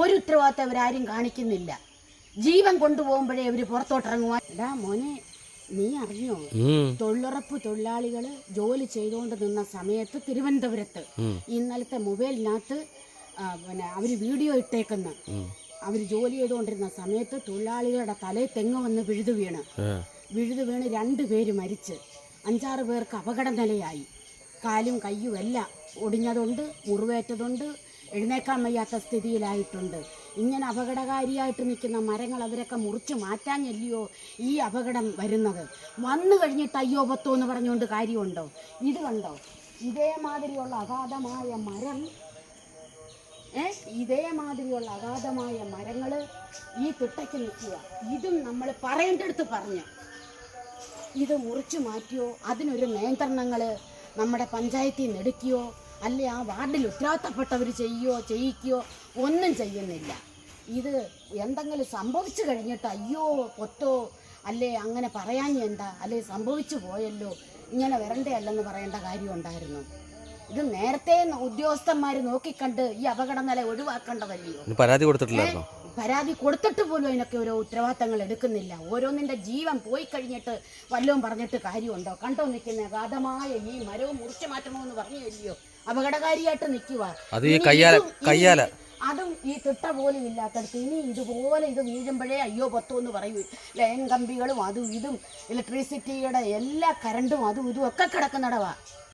ഒരു ഉത്തരവാദിത്തം അവരാരും കാണിക്കുന്നില്ല. ജീവൻ കൊണ്ടുപോകുമ്പോഴേ അവർ പുറത്തോട്ടിറങ്ങുവാൻ എടാ മോനെ നീ അറിഞ്ഞോ? തൊഴിലുറപ്പ് തൊഴിലാളികൾ ജോലി ചെയ്തുകൊണ്ട് നിന്ന സമയത്ത് തിരുവനന്തപുരത്ത് ഇന്നലത്തെ മൊബൈലിനകത്ത് പിന്നെ അവർ വീഡിയോ ഇട്ടേക്കുന്നു. അവർ ജോലി ചെയ്തുകൊണ്ടിരുന്ന സമയത്ത് തൊഴിലാളികളുടെ തലയിൽ തെങ്ങ് വന്ന് വിഴുതു വീണ്. വിഴുതു വീണ് രണ്ട് പേര് മരിച്ച്. അഞ്ചാറ് പേർക്ക് അപകട നിലയായി കാലും കയ്യും എല്ലാം ഒടിഞ്ഞതുണ്ട് മുറിവേറ്റതുണ്ട് എഴുന്നേക്കാൻ വയ്യാത്ത സ്ഥിതിയിലായിട്ടുണ്ട്. ഇങ്ങനെ അപകടകാരിയായിട്ട് നിൽക്കുന്ന മരങ്ങൾ അവരൊക്കെ മുറിച്ച് മാറ്റാഞ്ഞല്ലയോ ഈ അപകടം വരുന്നത്? വന്നു കഴിഞ്ഞിട്ട് അയ്യോ പത്തോ എന്ന് പറഞ്ഞുകൊണ്ട് കാര്യമുണ്ടോ? ഇത് കണ്ടോ? ഇതേമാതിരിയുള്ള അഗാധമായ മരം. ഏ? ഇതേമാതിരിയുള്ള അഗാധമായ മരങ്ങൾ ഈ തിട്ടയ്ക്ക് നിൽക്കുക. ഇതും നമ്മൾ പറയേണ്ടടുത്ത് പറഞ്ഞു. ഇത് മുറിച്ചു മാറ്റിയോ? അതിനൊരു നിയന്ത്രണങ്ങൾ നമ്മുടെ പഞ്ചായത്തിൽ നിന്ന് എടുക്കുകയോ അല്ലെ ആ വാർഡിൽ ഉത്തരവാദിത്തപ്പെട്ടവർ ചെയ്യുകയോ ചെയ്യിക്കുകയോ ഒന്നും ചെയ്യുന്നില്ല. ഇത് എന്തെങ്കിലും സംഭവിച്ചു കഴിഞ്ഞിട്ട് അയ്യോ പൊത്തോ അല്ലേ അങ്ങനെ പറയാൻ എന്താ? അല്ലേ സംഭവിച്ചു പോയല്ലോ ഇങ്ങനെ വരണ്ടയല്ലെന്ന് പറയേണ്ട കാര്യമുണ്ടായിരുന്നു ഇത് നേരത്തെ ഉദ്യോഗസ്ഥന്മാർ നോക്കിക്കണ്ട് ഈ അപകടം നില ഒഴിവാക്കേണ്ടതല്ലയോ പരാതി കൊടുത്തിട്ടില്ലായിരുന്നോ? പരാതി കൊടുത്തിട്ട് പോലും അതിനൊക്കെ ഓരോ ഉത്തരവാദിത്തങ്ങൾ എടുക്കുന്നില്ല. ഓരോന്നിന്റെ ജീവൻ പോയി കഴിഞ്ഞിട്ട് വല്ലതും പറഞ്ഞിട്ട് കാര്യമുണ്ടോ? കണ്ടോ നിൽക്കുന്ന അഗാധമായ ഈ മരവും മുറിച്ചു മാറ്റണമെന്ന് പറഞ്ഞില്ലയോ അപകടകാരിയായിട്ട് നിൽക്കുക അത് ഈ കയ്യാല കയ്യാല. അതും ഈ തിട്ട പോലും ഇല്ലാത്തടത്ത് ഇനി ഇതുപോലെ ഇത് വീഴുമ്പോഴേ അയ്യോ പത്തോ എന്ന് പറയൂ. ലൈൻ കമ്പികളും അതും ഇതും ഇലക്ട്രിസിറ്റിയുടെ എല്ലാ കറണ്ടും അതും ഇതും ഒക്കെ കിടക്കുന്നിടവാ.